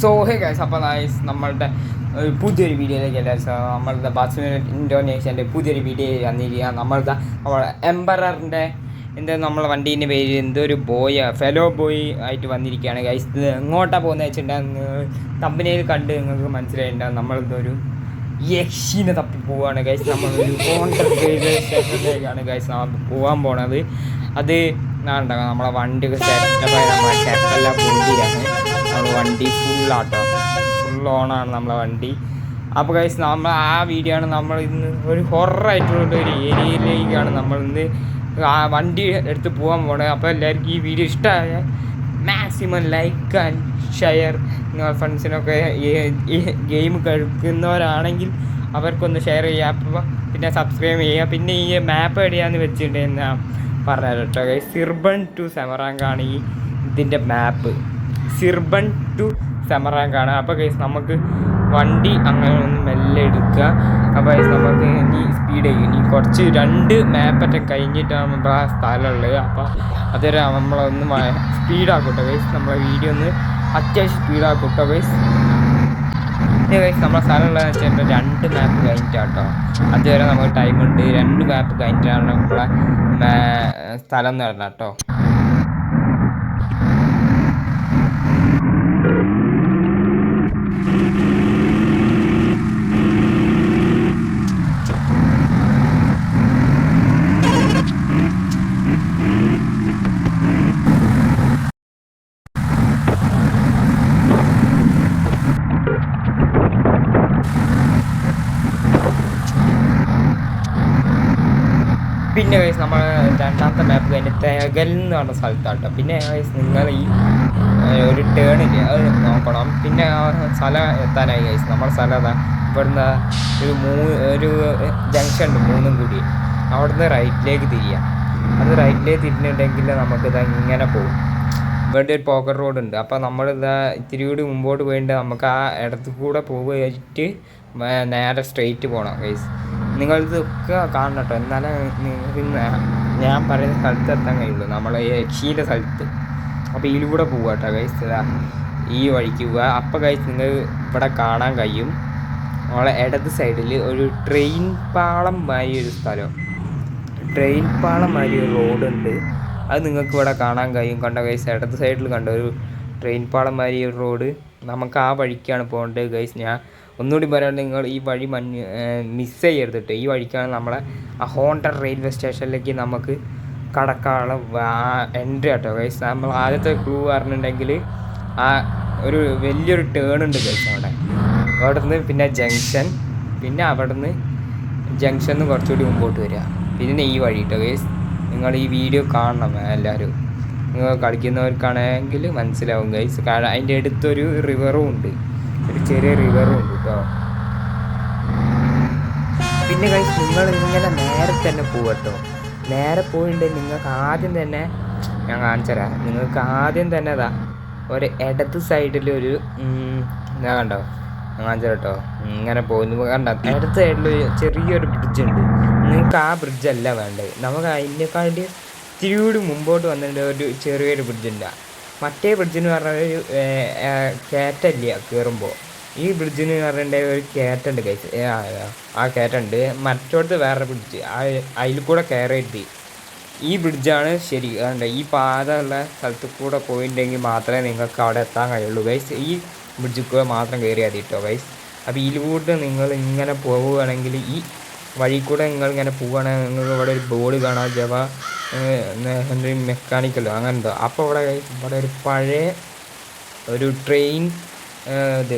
So hey guys അപ്പോൾ nice നമ്മളുടെ പുതിയൊരു വീഡിയോയിലേക്ക് എല്ലാവരും നമ്മളുടെ ബാസ്മിൻ ഇൻഡോനേഷ്യന്റെ പുതിയൊരു വീഡിയോ വന്നിരിക്കുക നമ്മളുടെ നമ്മളെ എംബററിന്റെ എന്താ നമ്മളെ വണ്ടീന്റെ പേര് എന്തോ ഒരു ബോയ് ഫെലോ ബോയ് ആയിട്ട് വന്നിരിക്കുകയാണ്. ഗൈസ് ഇത് എങ്ങോട്ടാണ് പോകുന്നത് വെച്ചിട്ടുണ്ടെങ്കിൽ കമ്പനിയിൽ കണ്ട് നിങ്ങൾക്ക് മനസ്സിലായിട്ടുണ്ടാകും നമ്മളിതൊരു യക്ഷീനെ തപ്പി പോവുകയാണ്. ഗൈസ് നമ്മളൊരു കോൺട്രാക്ട് സ്റ്റേഷനിലേക്കാണ് ഗൈസ് നമ്മൾ പോകാൻ പോണത്. അത് ഉണ്ടാകും നമ്മളെ വണ്ടിയൊക്കെ സെറ്റപ്പായി നമ്മളെ ഷെഫെല്ലാം പൊന്തിയാണ് നമ്മൾ വണ്ടി ഫുള്ളാട്ടോ ഫുൾ ഓണാണ് നമ്മളെ വണ്ടി. അപ്പോൾ കൈസ് നമ്മൾ ആ വീഡിയോ ആണ് നമ്മൾ ഇന്ന് ഒരു ഹൊറായിട്ടുള്ള ഒരു ഏരിയയിലേക്കാണ് നമ്മൾ ഇന്ന് ആ വണ്ടി എടുത്ത് പോകാൻ പോണത്. അപ്പോൾ എല്ലാവർക്കും ഈ വീഡിയോ ഇഷ്ടമായ മാക്സിമം ലൈക്ക് ആൻഡ് ഷെയർ നിങ്ങൾ ഫ്രണ്ട്സിനൊക്കെ ഗെയിം കളിക്കുന്നവരാണെങ്കിൽ അവർക്കൊന്ന് ഷെയർ ചെയ്യുക അപ്പോൾ പിന്നെ സബ്സ്ക്രൈബ് ചെയ്യുക പിന്നെ ഈ മാപ്പ് എവിടെയാന്ന് വെച്ചിട്ടുണ്ടെങ്കിൽ എന്ന് പറഞ്ഞത് കേട്ടോ സിർബൺ ടു സെമറാങ്കാണ് ഈ ഇതിന്റെ മാപ്പ് സിർബൺ ടു സെമറാങ്കാണ് അപ്പോൾ കേസ് നമുക്ക് വണ്ടി അങ്ങനെ ഒന്ന് മെല്ലെ എടുക്കുക അപ്പോൾ നമുക്ക് ഇനി സ്പീഡ് ചെയ്യും ഇനി കുറച്ച് രണ്ട് മാപ്പറ്റ കഴിഞ്ഞിട്ടാണ് നമ്മുടെ ആ സ്ഥലമുള്ളത്. അപ്പോൾ അതുവരെ നമ്മളൊന്ന് സ്പീഡാക്കൂട്ടോ കേസ് നമ്മളെ വീഡിയോ ഒന്ന് അത്യാവശ്യം സ്പീഡാക്കൂട്ടോ കേസ് ഇനി ഗൈസ് നമ്മളെ സ്ഥലമുള്ളതെന്ന് വെച്ചാൽ രണ്ട് മാപ്പ് കഴിഞ്ഞിട്ടാട്ടോ. അതുവരെ നമുക്ക് ടൈമുണ്ട് രണ്ട് മാപ്പ് കഴിഞ്ഞിട്ടാണ് നമ്മളെ സ്ഥലം എന്ന് പറഞ്ഞാൽ പിന്നെ വയസ്സ് നമ്മൾ രണ്ടാമത്തെ മാപ്പ് കഴിഞ്ഞ് തേകൽ എന്ന് പറഞ്ഞ സ്ഥലത്താട്ടോ പിന്നെ വയസ്സ് നിങ്ങൾ ഈ ഒരു ടേണില്ല അത് നോക്കണം. പിന്നെ ആ സ്ഥലം എത്താനായി വയസ്സ് നമ്മുടെ സ്ഥലം അതാ ഇവിടുന്ന് ഒരു മൂ ഒരു ജംഗ്ഷൻ ഉണ്ട് മൂന്നും കൂടി. അവിടുന്ന് റൈറ്റിലേക്ക് തിരിയാം. അത് റൈറ്റിലേക്ക് തിരിഞ്ഞിട്ടുണ്ടെങ്കിൽ നമുക്കിതാ ഇങ്ങനെ പോകും ഇവിടെ ഒരു പോക്കർ റോഡ് ഉണ്ട്. അപ്പോൾ നമ്മൾ ഇതാ ഇത്തിരി കൂടി മുമ്പോട്ട് പോയിട്ട് നമുക്ക് ആ ഇടത്ത് കൂടെ പോയിട്ട് നേരെ സ്ട്രെയിറ്റ് പോകണം ഗൈസ് നിങ്ങളിതൊക്കെ കാണണം കേട്ടോ എന്നാലേ നിങ്ങൾക്ക് ഞാൻ പറയുന്ന സ്ഥലത്ത് എത്താൻ കഴിയുള്ളൂ. നമ്മളെ ഈ യക്ഷീന്റെ സ്ഥലത്ത്. അപ്പോൾ ഇതിലൂടെ പോവുക കേട്ടോ കൈസ് ഈ വഴിക്ക് പോവുക അപ്പോൾ കൈസ് നിങ്ങൾ ഇവിടെ കാണാൻ കഴിയും. നമ്മളെ ഇടത് സൈഡിൽ ഒരു ട്രെയിൻ പാളം മാതിരി ഒരു സ്ഥലം. ട്രെയിൻ പാളം മാതിരി ഒരു റോഡുണ്ട് അത് നിങ്ങൾക്ക് ഇവിടെ കാണാൻ കഴിയും. കണ്ട കൈസ് ഇടത് സൈഡിൽ കണ്ട? ഒരു ട്രെയിൻ പാളം മാതിരി ഒരു റോഡ് നമുക്ക് ആ വഴിക്കാണ് പോകേണ്ടത് ഗൈസ് ഞാൻ ഒന്നുകൂടി പറയാൻ നിങ്ങൾ ഈ വഴി മഞ്ഞ് ചെയ്യരുത് കേട്ടോ ഈ വഴിക്കാണ് നമ്മളെ ആ ഹോണ്ടർ റെയിൽവേ സ്റ്റേഷനിലേക്ക് നമുക്ക് കടക്കാനുള്ള എൻട്രി കേട്ടോ ഗൈസ് നമ്മൾ ആദ്യത്തെ ക്ലൂ പറഞ്ഞിട്ടുണ്ടെങ്കിൽ ആ ഒരു വലിയൊരു ടേൺ ഉണ്ട് ഗൈസ് അവിടെ. അവിടെ നിന്ന് പിന്നെ ജംഗ്ഷൻ പിന്നെ അവിടെ നിന്ന് നിന്ന് കുറച്ചുകൂടി മുമ്പോട്ട് വരിക. പിന്നെ ഈ വഴി കേട്ടോ ഗൈസ് നിങ്ങൾ ഈ വീഡിയോ കാണണം എല്ലാവരും. കളിക്കുന്നവർക്കാണെങ്കിൽ മനസ്സിലാവും ഗൈസ് അതിന്റെ അടുത്തൊരു റിവറും ഉണ്ട്. ഒരു ചെറിയ റിവറും ഉണ്ട് കേട്ടോ പിന്നെ ഗൈസ് നിങ്ങൾ ഇങ്ങനെ നേരെ തന്നെ പോവട്ടോ നേരെ പോയിട്ടുണ്ടെങ്കിൽ നിങ്ങൾക്ക് ആദ്യം തന്നെ ഞാൻ കാണിച്ചു തരാം. നിങ്ങൾക്ക് ആദ്യം തന്നെ അതാ ഒരു ഇടത് സൈഡിൽ ഒരു ഞാൻ കണ്ടോ? ഞാൻ കാണിച്ചു കേട്ടോ ഇങ്ങനെ പോകുന്നു കണ്ട? ഇടത് സൈഡിൽ ചെറിയൊരു ബ്രിഡ്ജ് ഉണ്ട്. നിങ്ങൾക്ക് ആ ബ്രിഡ്ജ് അല്ല വേണ്ടത്. നമുക്ക് അതിനേക്കാളും ഇത്തിരി കൂടി മുമ്പോട്ട് വന്നിട്ട് ഒരു ചെറിയൊരു ബ്രിഡ്ജ് ഉണ്ട് മറ്റേ ബ്രിഡ്ജിന് പറഞ്ഞാൽ ഒരു കയറ്റല്ല കയറുമ്പോൾ ഈ ബ്രിഡ്ജിന് പറഞ്ഞിട്ട് ഒരു കയറ്റുണ്ട് കഴിച്ച് ആ കയറ്റുണ്ട് മറ്റോടത്ത് വേറെ ബ്രിഡ്ജ് അതിൽ കൂടെ കയറിയിട്ട് ഈ ബ്രിഡ്ജാണ് ശരി. അതുകൊണ്ട് ഈ പാത ഉള്ള സ്ഥലത്ത് കൂടെ പോയിട്ടുണ്ടെങ്കിൽ മാത്രമേ നിങ്ങൾക്ക് അവിടെ എത്താൻ കഴിയുള്ളൂ ഗൈസ് ഈ ബ്രിഡ്ജിൽ കൂടെ മാത്രം കയറിയാൽ മതി കേട്ടോ ഗൈസ് അപ്പോൾ ഇതിലൂടെ നിങ്ങൾ ഇങ്ങനെ പോവുകയാണെങ്കിൽ ഈ വഴി കൂടെ നിങ്ങൾ ഇങ്ങനെ പോവുകയാണെങ്കിൽ നിങ്ങൾ ഇവിടെ ഒരു ബോർഡ് കാണാം. ജവ എന്തെങ്കിലും മെക്കാനിക്കലോ അങ്ങനെന്തോ. അപ്പോൾ ഇവിടെ ഇവിടെ ഒരു പഴയ ഒരു ട്രെയിൻ ഇത്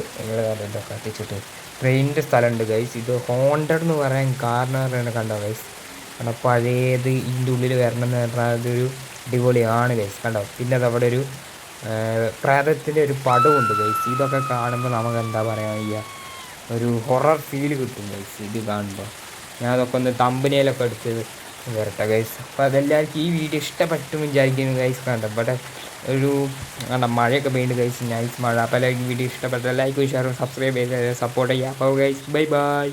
കണ്ടോ കത്തിച്ചിട്ട്. ട്രെയിനിന്റെ സ്ഥലമുണ്ട് ഗൈസ് ഇത് ഹോണ്ടഡ് എന്ന് പറയാൻ കാരണം പറയുന്നത് കണ്ടോ ഗൈസ് കാരണം പഴയത് ഇതിന്റെ ഉള്ളിൽ വരണം എന്ന് പറഞ്ഞാൽ അതൊരു അടിപൊളിയാണ് ഗൈസ് കണ്ടോ? പിന്നെ അത് അവിടെ ഒരു പ്രേതത്തിന്റെ ഒരു പടമുണ്ട് ഗൈസ് ഇതൊക്കെ കാണുമ്പോൾ നമുക്ക് എന്താ പറയാ വയ്യ? ഒരു ഹൊറർ ഫീൽ കിട്ടും ഗൈസ് ഇത് കാണുമ്പോൾ. ഞാൻ അതൊക്കെ ഒന്ന് തമ്പനിയിലൊക്കെ എടുത്ത് വരട്ടെ ഗൈസ് അപ്പോൾ അതെല്ലാവർക്കും ഈ വീഡിയോ ഇഷ്ടപ്പെട്ടു വിചാരിക്കുന്നു ഗൈസ് കണ്ട ഇവിടെ ഒരു കണ്ട മഴയൊക്കെ പെയ്യുന്നുണ്ട് ഗൈസ് നൈസ് മഴ. അപ്പോൾ എല്ലാവർക്കും വീഡിയോ ഇഷ്ടപ്പെട്ട ലൈക്ക് ഷെയറും സബ്സ്ക്രൈബ് ചെയ്ത് സപ്പോർട്ട് ചെയ്യുക അപ്പോൾ ഗൈസ് ബൈ ബൈ